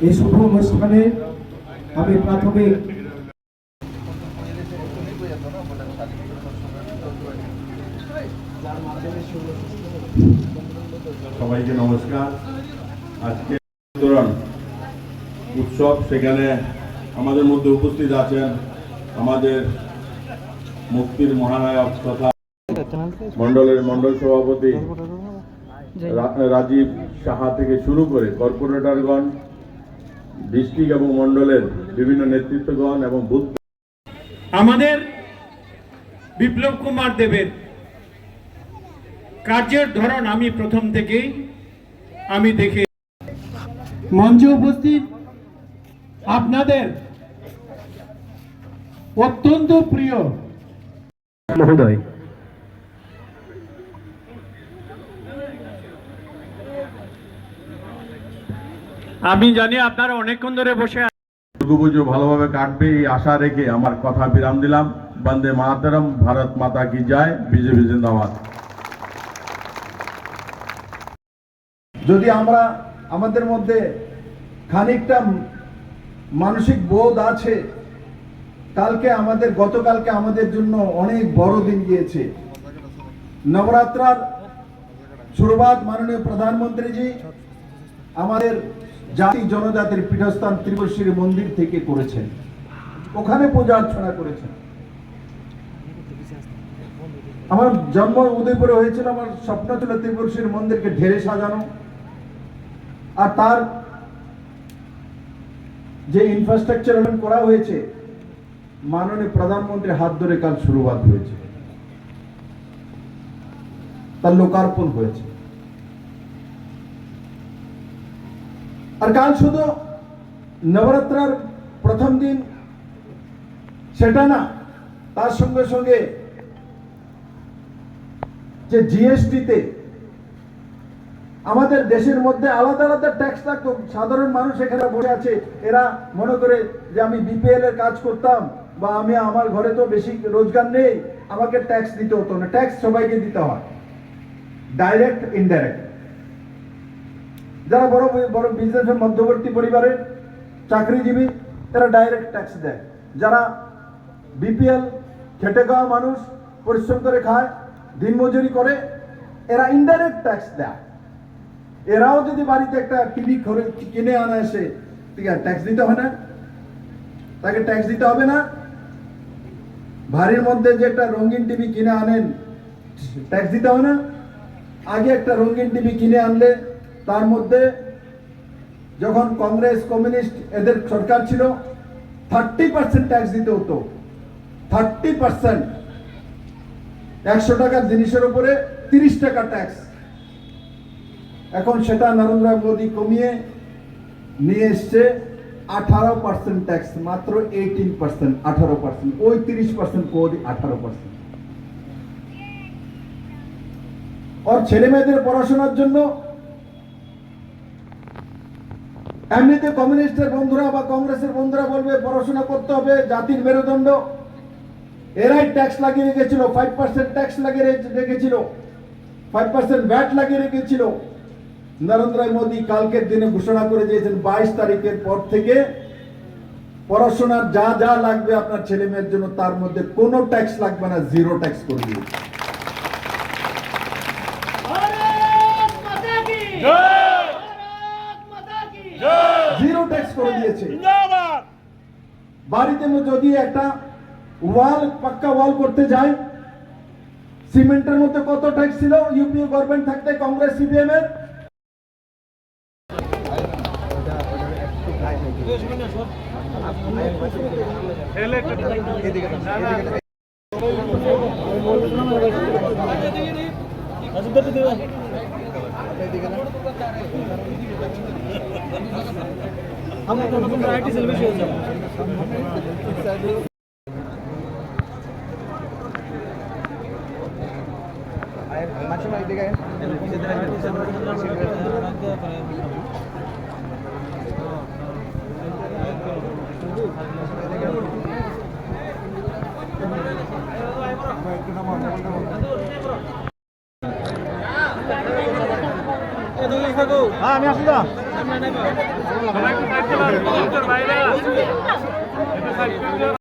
এই শুভ অনুষ্ঠানে আমি প্রাথমিক সবাইকে নমস্কার। আজকে উৎসব সেখানে আমাদের মধ্যে উপস্থিত আছেন আমাদের মুক্তির মহানায়ক তথা মণ্ডলের মণ্ডল সভাপতি রাজীব সাহা থেকে শুরু করে কর্পোরেটরগণ ডিস্ট্রিক্ট এবং মণ্ডলের বিভিন্ন নেতৃত্বগণ এবং বুথ আমাদের বিপ্লব কুমার দেবের কার্যের ধরন আমি প্রথম থেকেই আমি দেখে মঞ্চে উপস্থিত আপনাদের অত্যন্ত প্রিয় মহোদয় আমি জানি আপনারা অনেকক্ষণ ধরে বসে দুর্গাপুজো ভালোভাবে কাটবে এই আশা রেখে আমার কথা বিরাম দিলাম। বন্দে মাতরম ভারত মাতা কি যায় বিজেপি জিন্দাবাদ। যদি আমরা আমাদের মধ্যে খানিকটা মানসিক বোধ আছে কালকে আমাদের গতকালকে আমাদের জন্য অনেক বড় দিন গিয়েছে। নবরাত্রার শুরুয়াত মাননীয় প্রধানমন্ত্রীজি আমাদের জাতি জনজাতির পীঠস্থান ত্রিপুরেশ্বরী মন্দির থেকে করেছেন। ওখানে পূজা অর্চনা করেছেন। আমার জন্ম উদয়পুরে হয়েছিল, আমার স্বপ্ন ছিল ত্রিপুরেশ্বরী মন্দিরকে ঢেলে সাজানো। আর তার যে ইনফ্রাস্ট্রাকচার করা হয়েছে, মাননীয় প্রধানমন্ত্রীর হাত ধরে কাল শুরুয়াত হয়েছে। তার লোকার্পণ হয়েছে। আর কাল শুধু নবরাত্রার প্রথম দিন সেটা না, তার সঙ্গে সঙ্গে যে জিএসটিতে আমাদের দেশের মধ্যে আলাদা আলাদা ট্যাক্স লাগতো। সাধারণ মানুষ এখানে বসে আছে, এরা মনে করে যে আমি বিপিএল এর কাজ করতাম বা আমি আমার ঘরে তো বেশি রোজগার নেই, আমাকে ট্যাক্স দিতে হতো না। ট্যাক্স সবাইকে দিতে হয় ডাইরেক্ট ইনডাইরেক্ট যারা বড় বড় বিজনেসের মধ্যবর্তী পরিবারের চাকরিজীবী, তারা ডাইরেক্ট ট্যাক্স দেয়। যারা বিপিএল খেটে খাওয়া মানুষ, পরিশ্রম করে খায় দিনমজুরি করে, এরা ইনডাইরেক্ট ট্যাক্স দেয়। এরাও যদি বাড়িতে একটা টিভি কিনে আনা এসে ট্যাক্স দিতে হবে না। তাকে ট্যাক্স দিতে হবে না। ভারীর মধ্যে যে একটা রঙিন টিভি কিনে আনেন ট্যাক্স দিতে হবে না। আগে একটা রঙিন টিভি কিনে আনলে তার মধ্যে যখন কংগ্রেস, কমিউনিস্ট এদের সরকার ছিল থার্টি পার্সেন্ট ট্যাক্স দিতে হতো। থার্টি পার্সেন্ট একশো টাকার জিনিসের উপরে তিরিশ টাকা ট্যাক্স এখন সেটা নরেন্দ্র মোদী কমিয়ে নিয়ে এসছে আঠারো পার্সেন্ট ট্যাক্স মাত্র এইটিন পার্সেন্ট আঠারো পার্সেন্ট ওই তিরিশ পার্সেন্ট কোড আঠারো পার্সেন্ট ওর ছেলে মেয়েদের পড়াশোনার জন্য এমনিতে কমিউনিস্টের বন্ধুরা বা কংগ্রেসের বন্ধুরা বলবে, পড়াশোনা করতে হবে, জাতির মেরুদণ্ড। এরাই ট্যাক্স লাগিয়ে রেখেছিল ফাইভ পার্সেন্ট ট্যাক্স লাগিয়ে রেখেছিল ফাইভ পার্সেন্ট ভ্যাট লাগিয়ে রেখেছিল। নরেন্দ্র মোদী কালকের দিনে ঘোষণা করে দিয়েছেন, বাইশ তারিখের পর থেকে পড়াশোনার যা যা লাগবে আপনার ছেলে মেয়ের জন্য, তার মধ্যে কোনো ট্যাক্স লাগবে না জিরো ট্যাক্স করে দিয়েছে। জিরো ট্যাক্স করে দিয়েছে। বাড়িতে যদি একটা ওয়াল পাক্কা ওয়াল করতে যাই সিমেন্টের মধ্যে কত ট্যাক্স ছিল? ইউপিএ গভর্নমেন্ট থাকতে কংগ্রেস সিপিএম এর? এদিকে हम मराठी सिनेमा शो माझी माहिती काय side চলে আসুন, বাইরে